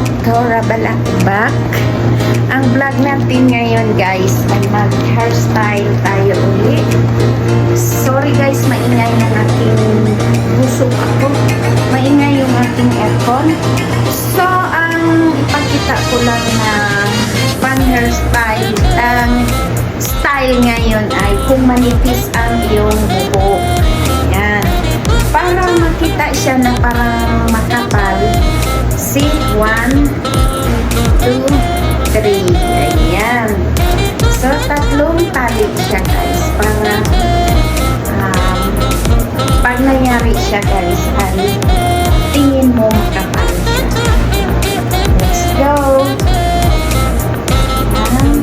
I'm Tora Balakbak. Ang vlog natin ngayon guys ay mag-hairstyle tayo uli. Sorry guys, maingay na aking busog ako. Maingay yung ating aircon. So, ang ipakita ko lang na pan-hairstyle, ang style ngayon ay kung manipis ang iyong buhok. Yan. Para makita siya na parang makapal, See? One, two, three. Ayan. So, tatlong tali siya guys. Para um, pag nangyari siya guys ay tingin mo makapal siya. Let's go. Ayan.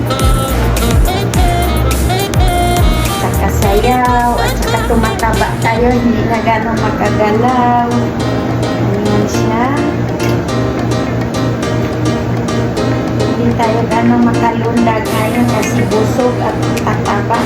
Saka sayaw at saka tumataba tayo. Hindi na gano'ng makagalaw. Tayo gano'ng makalundag ngayon kasi busog at tataba.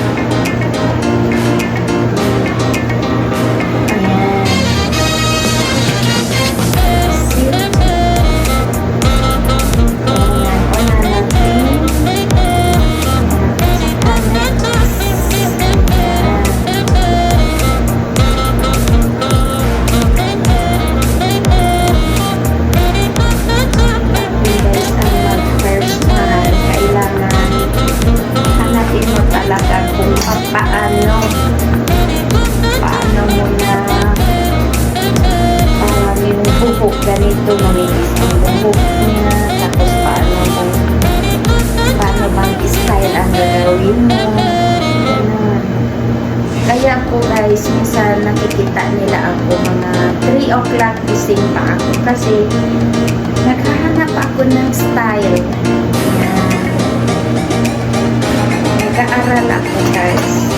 Talaga kung pa- paano paano mo na? Parang yung buhok. Ganito manipis ang buhok niya. Tapos paano mo? Paano bang style ang gagawin mo? Ganun. Kaya po guys minsan nakikita nila ako mga 3 o'clock gising pa ako kasi naghahanap ako ng style. Nag-aaral ako guys.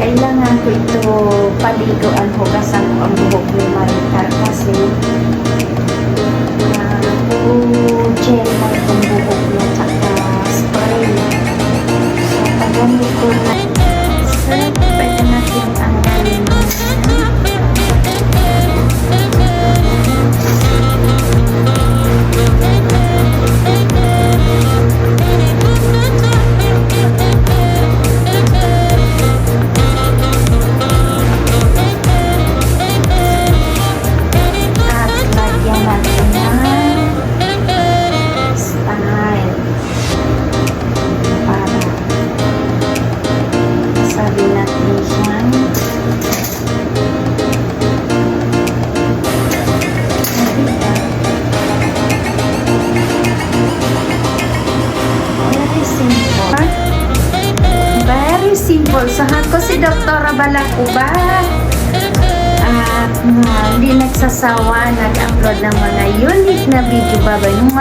Kailangan ko ito paligoan, hugasan ko ang buhok ni Maricar kasi uh, puro gel na itong buhok niya tsaka spray. So, pagamit ko na simple. Sahan ko si Dr. Balacuba. At uh, hindi nagsasawa nag-upload ng mga unique na video. Babay mo